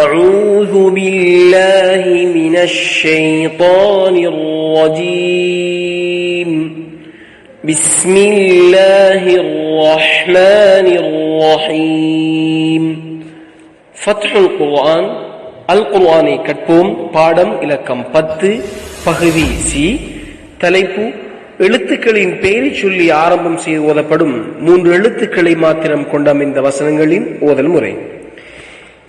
أعوذ بالله من الشيطان الرجيم. بسم الله الرحمن الرحيم. فتح القرآن. அல்குர்ஆனை கற்போம். பாடம் இலக்கம் பத்து. பகுதி சி. தலைப்பு எழுத்துக்களின் பெயரை சொல்லி ஆரம்பம் செய்து ஓதப்படும் மூன்று எழுத்துக்களை மாத்திரம் கொண்டம் இந்த வசனங்களின் ஓதல் முறை.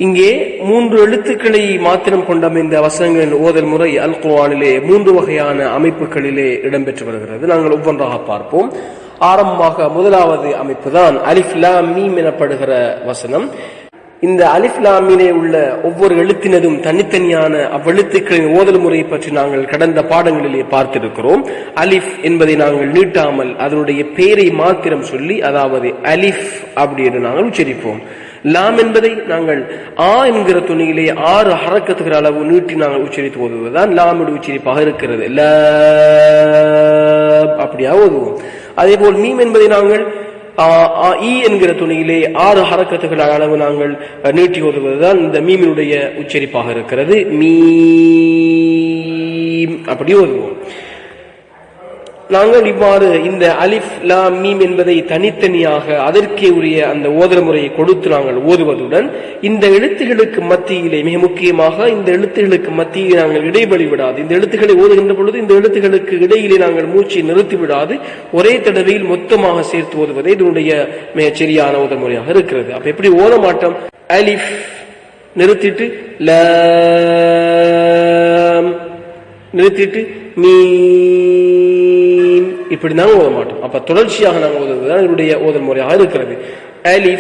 இங்கே மூன்று எழுத்துக்களை மாத்திரம் கொண்ட இந்த வசனங்களின் ஓதல் முறை அல் குவானிலே மூன்று வகையான அமைப்புகளிலே இடம்பெற்று வருகிறது. நாங்கள் ஒவ்வொன்றாக பார்ப்போம். ஆரம்பமாக முதலாவது அமைப்பு தான் அலிஃப்லா மீம் எனப்படுகிற வசனம். இந்த அலிஃப்லாமீனே உள்ள ஒவ்வொரு எழுத்தினதும் தனித்தனியான அவ்வெழுத்துக்களின் ஓதல் முறையை பற்றி நாங்கள் கடந்த பாடங்களிலே பார்த்திருக்கிறோம். அலிஃப் என்பதை நாங்கள் நீட்டாமல் அதனுடைய பெயரை மாத்திரம் சொல்லி அதாவது அலிஃப் அப்படி என்று நாங்கள் உச்சரிப்போம். லாம் என்பதை நாங்கள் ஆ என்கிற துணியிலே ஆறு ஹரக்கத்துகிற அளவு நீட்டி நாங்கள் உச்சரித்து ஓதுவதுதான் லாமுடைய உச்சரிப்பாக இருக்கிறது. ல அப்படியாக ஓதுவோம். அதே போல் மீம் என்பதை நாங்கள் இ என்கிற துணியிலே ஆறு ஹரக்கத்துகள் அளவு நாங்கள் நீட்டி ஓதுவதுதான் இந்த மீமினுடைய உச்சரிப்பாக இருக்கிறது. மீம் அப்படி ஓதுவோம். நாங்கள் இவ்வாறு இந்த அலிஃப் லா மீம் என்பதை தனித்தனியாக அதற்கே உரிய அந்த ஓதர முறையை கொடுத்து நாங்கள் ஓதுவதுடன் இந்த எழுத்துகளுக்கு மத்தியிலே மிக முக்கியமாக இந்த எழுத்துகளுக்கு மத்தியிலே நாங்கள் இடைவெளி விடாது. இந்த எழுத்துக்களை ஓதுகின்ற பொழுது இந்த எழுத்துகளுக்கு இடையிலே நாங்கள் மூச்சை நிறுத்தி விடாது. ஒரே தடவையில் மொத்தமாக சேர்த்து ஓதுவதே இதனுடைய மிகச் சரியான ஓதல் முறையாக இருக்கிறது. அப்ப எப்படி ஓத மாட்டோம்? அலிஃப் நிறுத்திட்டு ல நிறுத்திட்டு மீ இப்படி நாங்க ஓத மாட்டோம். அப்ப தொடர்ச்சியாக நாங்க ஓதுவதுதான் என்னுடைய ஓதல் முறையாக இருக்கிறது. அலிஃப்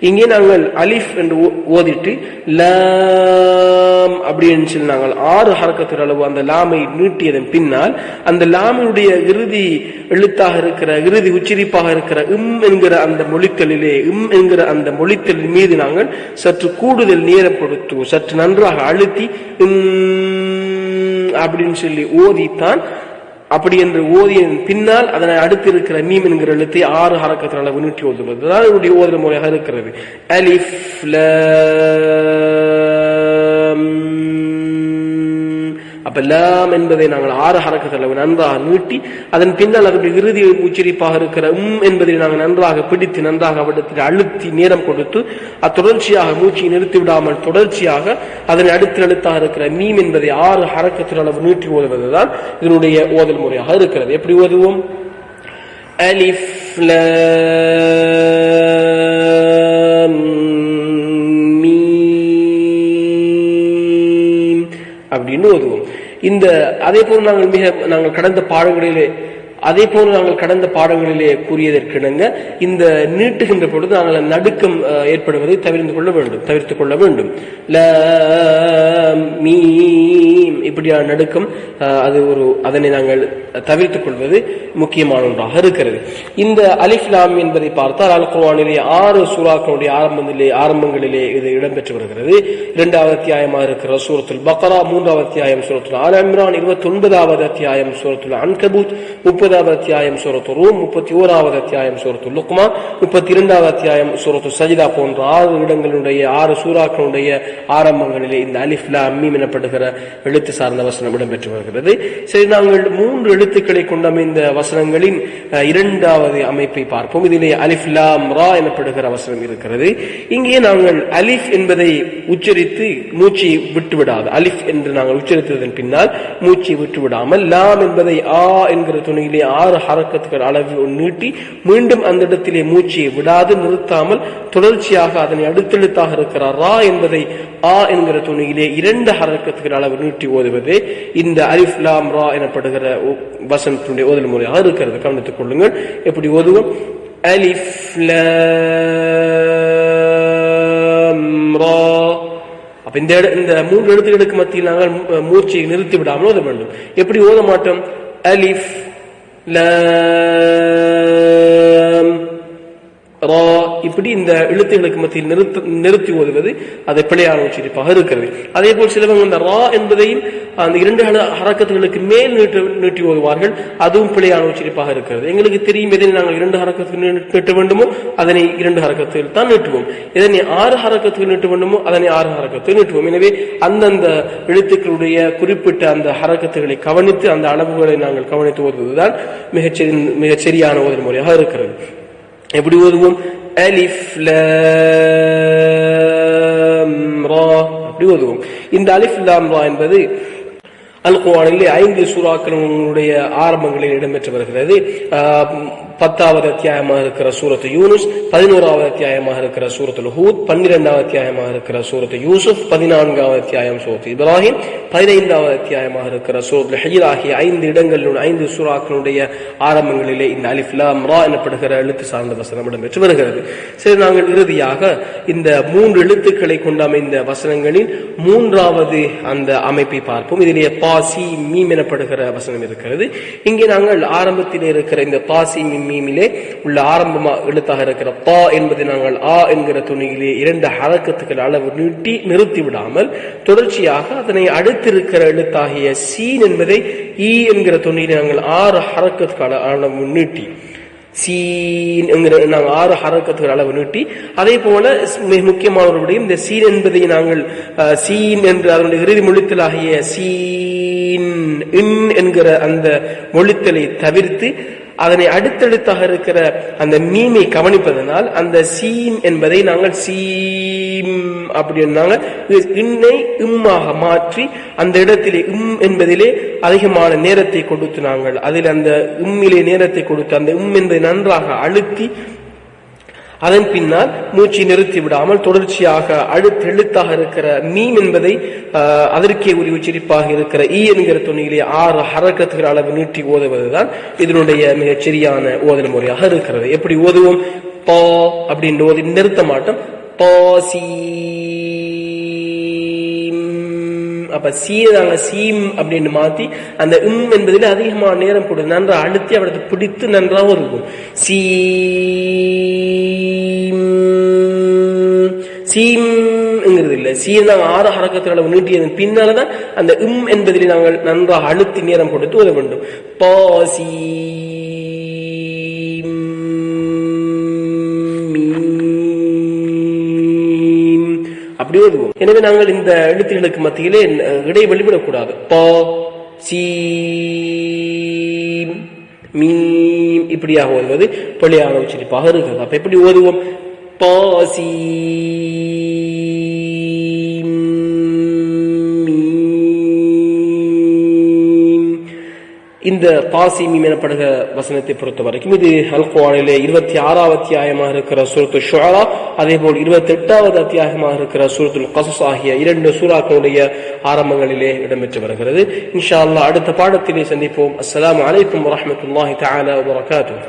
இங்கே நாங்கள் அலிஃப் என்று ஓ- லா லாம் அப்படின்னு சொல்லி நாங்கள் ஆறு ஹரக்கத்தின் அளவு அந்த லாமை நீட்டியதன் பின்னால் அந்த லாமினுடைய இறுதி எழுத்தாக இருக்கிற இறுதி உச்சரிப்பாக இருக்கிற இம் என்கிற அந்த மொழித்தலிலே இம் என்கிற அந்த மொழித்தலின் மீது நாங்கள் சற்று கூடுதல் நேரம் கொடுத்துவோம் சற்று நன்றாக அழுத்தி இம் அப்படின்னு சொல்லி ஓதித்தான். அப்படி என்று ஓதியின் பின்னால் அதனை அடுத்து இருக்கிற மீம் என்கிற எழுத்தை ஆறு ஹரக்கத்தின் அளவு நீட்டி ஓதுவது. அதனால் என்னுடைய ஓதல் முறையாக இருக்கிறது. அலிஃப் அப்ப லாம் என்பதை நாங்கள் ஆறு ஹரக்கத்தில் அளவு நன்றாக நீட்டி அதன் பின்னால் அதனுடைய இறுதி உச்சரிப்பாக இருக்கிற உம் என்பதை நாங்கள் நன்றாக பிடித்து நன்றாக அவடத்தில் அழுத்தி நேரம் கொடுத்து அத்தொடர்ச்சியாக மூச்சை நிறுத்தி விடாமல் தொடர்ச்சியாக அதனை அடுத்த எழுத்தாக இருக்கிற மீம் என்பதை ஆறு ஹரக்கத்தில் அளவு நீட்டி ஓதுவதுதான் இதனுடைய ஓதல் முறையாக இருக்கிறது. எப்படி ஓதுவோம்? அலிஃப் அப்படின்னு ஓதுவோம். இந்த அதே போல் நாங்கள் மிக நாங்கள் கடந்த பாடங்களிலே அதே போல் நாங்கள் கடந்த பாடங்களிலே கூறியதற்கிணங்க இந்த நீட்டுகின்ற பொழுது நாங்கள் நடுக்கம் அஹ், ஏற்படுவதை தவிர்த்து கொள்ள வேண்டும் தவிர்த்து கொள்ள வேண்டும். ல மீ இப்படியான நடுக்கம் அது ஒரு அதனை நாங்கள் தவிர்த்துக் கொள்வது முக்கியமான ஒன்றாக இருக்கிறது. இந்த அலிஃப்லாம் என்பதை பார்த்தால் அல் குர்வானிலே ஆறு சூறாக்களுடைய ஆரம்பத்திலே ஆரம்பங்களிலே இது இடம்பெற்று வருகிறது. இரண்டாவது அத்தியாயமாக இருக்கிற சூரத்துல் பக்ரா மூன்றாவது அத்தியாயம் சூரத்துல் ஆல் இம்ரான் இருபத்தி ஒன்பதாவது அத்தியாயம் சூரத்துல் அன்கபூத் முப்பதாவது அத்தியாயம் சூரத்து ரூம் முப்பத்தி ஓராவது அத்தியாயம் சூரத்து லுக்மா முப்பத்தி இரண்டாவது அத்தியாயம் சூரத்து சஜிதா போன்ற ஆறு இடங்களுடைய ஆறு சூறாக்களுடைய ஆரம்பங்களிலே இந்த அலிஃப் லாம் எனப்படுகிற எழுத்து சார்ந்த வசனம் இடம்பெற்று வருகிறது. சரி நாங்கள் மூன்று எழுத்துக்களை கொண்ட வசனங்களின் இரண்டாவது அமைப்பை பார்ப்போம். இதிலே அலிஃப் லாம் ரா எனப்படுகிற வசனம் இருக்கிறது. இங்கே நாங்கள் அலிஃப் என்பதை உச்சரித்து மூச்சை விட்டுவிடாது. அலிஃப் என்று நாங்கள் உச்சரித்ததன் பின்னால் மூச்சை விட்டுவிடாமல் லாம் என்பதை ஆ என்கிற துணையிலே ஆறு ஹரக்கத்துகள் அளவு நீட்டி மீண்டும் அந்த இடத்திலே மூச்சை விடாது நிறுத்தாமல் தொடர்ச்சியாக அதனை அடுத்தெழுத்தாக இருக்கிற ரா என்பதை ஆ என்கிற துணியிலே இரண்டு ஹரக்கத்துகள் அளவு நீட்டி ஓதுவது இந்த அரிஃப்லாம் ரா எனப்படுகிற ஒ- வசனத்தினுடைய ஓதல் முறையாக இருக்கிறது கவனித்துக் கொள்ளுங்கள். எப்படி ஓதுவோம்? அலிஃப் அப்ப இந்த இந்த மூன்று எழுத்துக்களுக்கு மத்தியில் நாங்கள் மூ- நிறுத்தி விடாமல் ஓத வேண்டும். எப்படி ஓத மாட்டோம்? அலிஃப் ல ரா இப்படி இந்த எழுத்துகளுக்கு மத்தியில் நிறுத்த நிறுத்தி ஓதுவது அதை பிழையான உச்சரிப்பாக இருக்கிறது. அதே போல் சிலவங்க இந்த ரா என்பதையும் அந்த இரண்டு ஹரக்கத்துகளுக்கு மேல் நீட்டு நீட்டி ஓதுவார்கள் அதுவும் பிழையான உச்சரிப்பாக இருக்கிறது. எங்களுக்கு தெரியும் எதனை நாங்கள் இரண்டு ஹரக்கத்துக்கு நீட்ட வேண்டுமோ அதனை இரண்டு ஹரக்கத்தில் தான் நீட்டுவோம். எதனை ஆறு ஹரக்கத்துக்கு நீட்ட வேண்டுமோ அதனை ஆறு ஹரக்கத்துக்கு நீட்டுவோம். எனவே அந்தந்த எழுத்துக்களுடைய குறிப்பிட்ட அந்த ஹரக்கத்துகளை கவனித்து அந்த அளவுகளை நாங்கள் கவனித்து ஓதுவதுதான் மிகச்சரி மிகச் சரியான ஓதும் முறையாக இருக்கிறது. எப்படி ஓதுவோம்? அலிஃப் அப்படி ஓதுவோம். இந்த அலிஃப் என்பது அல் குவானிலே ஐந்து சூறாக்களுடைய ஆரம்பங்களில் இடம்பெற்று வருகிறது. பத்தாவது அத்தியாயமாக இருக்கிற சூரத்து யூனுஸ் பதினோராவது அத்தியாயமாக இருக்கிற சூரத்து ஹூத் பன்னிரெண்டாவது அத்தியாயமாக இருக்கிற சூரத்து யூசுப் பதினான்காவது அத்தியாயம் சூரத்து இப்ராஹிம் பதினைந்தாவது அத்தியாயமாக இருக்கிற சூரத்து ஹஜ்ர் ஆகிய ஐந்து இடங்களில் ஐந்து சூறாக்களுடைய ஆரம்பங்களிலே இந்த அலிஃப்லாம் ரா எனப்படுகிற எழுத்து சார்ந்த வசனம் இடம்பெற்று வருகிறது சரி நாங்கள் இறுதியாக இந்த மூன்று எழுத்துக்களை கொண்டு அமைந்த வசனங்களின் மூன்றாவது அந்த அமைப்பை பார்ப்போம் இதிலே பாசி மீம் எனப்படுகிற வசனம் இருக்கிறது இங்கே நாங்கள் ஆரம்பத்தில் இருக்கிற இந்த பாசி மீம் மீமிலே உள்ள ஆரம்பமா எழுத்தாக இருக்கிற பா என்பதை நாங்கள் ஆ என்கிற துணியிலே இரண்டு ஹரக்கத்துக்கள் அளவு நீட்டி நிறுத்தி விடாமல் தொடர்ச்சியாக அதனை அடுத்திருக்கிற எழுத்தாகிய சீன் என்பதை ஈ என்கிற துணியிலே நாங்கள் ஆறு ஹரக்கத்துக்கள் அளவு நீட்டி சீன் என்கிற நாங்கள் ஆறு ஹரக்கத்துகள் அளவு நீட்டி அதே போல மிக முக்கியமான ஒரு விடையும் இந்த சீன் என்பதை நாங்கள் சீன் என்று அதனுடைய இறுதி மொழித்தலாகிய சீன் இன் என்கிற அந்த மொழித்தலை தவிர்த்து அதனை அடுத்தடுத்தாக இருக்கிற அந்த மீமை கவனிப்பதனால் அந்த சீம் என்பதை நாங்கள் சீம் அப்படின்னாங்க இன்னை இம்மாக மாற்றி அந்த இடத்திலே இம் என்பதிலே அதிகமான நேரத்தை கொடுத்து நாங்கள். அதில் அந்த உம்மிலே நேரத்தை கொடுத்து அந்த உம் என்பதை நன்றாக அழுத்தி அதன் பின்னால் மூச்சை நிறுத்தி விடாமல் தொடர்ச்சியாக அடுத்த எழுத்தாக இருக்கிற மீம் என்பதை அதற்கே உரி உச்சரிப்பாக இருக்கிற ஈ என்கிற துணியிலே ஆறு ஹரக்கத்துகிற அளவு நீட்டி ஓதுவதுதான் இதனுடைய மிகச் சரியான ஓதல் முறையாக இருக்கிறது. எப்படி ஓதுவோம்? பா அப்படின்ற ஓதி நிறுத்த மாட்டோம். பா அப்ப சீரை நாங்க சீம் அப்படின்னு மாத்தி அந்த இம் என்பதில் அதிகமான நேரம் கொடுத்து நன்றா அழுத்தி அவரது பிடித்து நன்றாகவும் இருக்கும். சீ சீம்ங்கிறது இல்ல. சீன் நாங்கள் ஆறு ஹரக்கத்தினால அளவு நீட்டியதன் பின்னால்தான் அந்த இம் என்பதில் நாங்கள் நன்றாக அழுத்தி நேரம் கொடுத்து உதவ வேண்டும். பா மீம். அப்படி ஓதுவோம். எனவே நாங்கள் இந்த எழுத்துகளுக்கு மத்தியிலே இடை இடைவெளி விடக்கூடாது பா சீ மீம் இப்படியாக ஓதுவது பிழையான உச்சரிப்பாக இருக்கிறது. அப்ப எப்படி ஓதுவோம்? பா சீம் மீம் இந்த பாசிமீம் எனப்படுகிற வசனத்தை பொறுத்த வரைக்கும் இது அல்குவானிலே இருபத்தி ஆறாவது அத்தியாயமாக இருக்கிற சூரத்து ஷுஆரா அதே போல் இருபத்தி எட்டாவது அத்தியாயமாக இருக்கிற சூரத்துல் கசஸ் ஆகிய இரண்டு சூறாக்களுடைய ஆரம்பங்களிலே இடம்பெற்று வருகிறது. இன்ஷா அல்லாஹ் அடுத்த பாடத்திலே சந்திப்போம். அஸ்ஸலாமு அலைக்கும் வரஹ்மத்துல்லாஹி தஆலா வபரகாத்துஹு.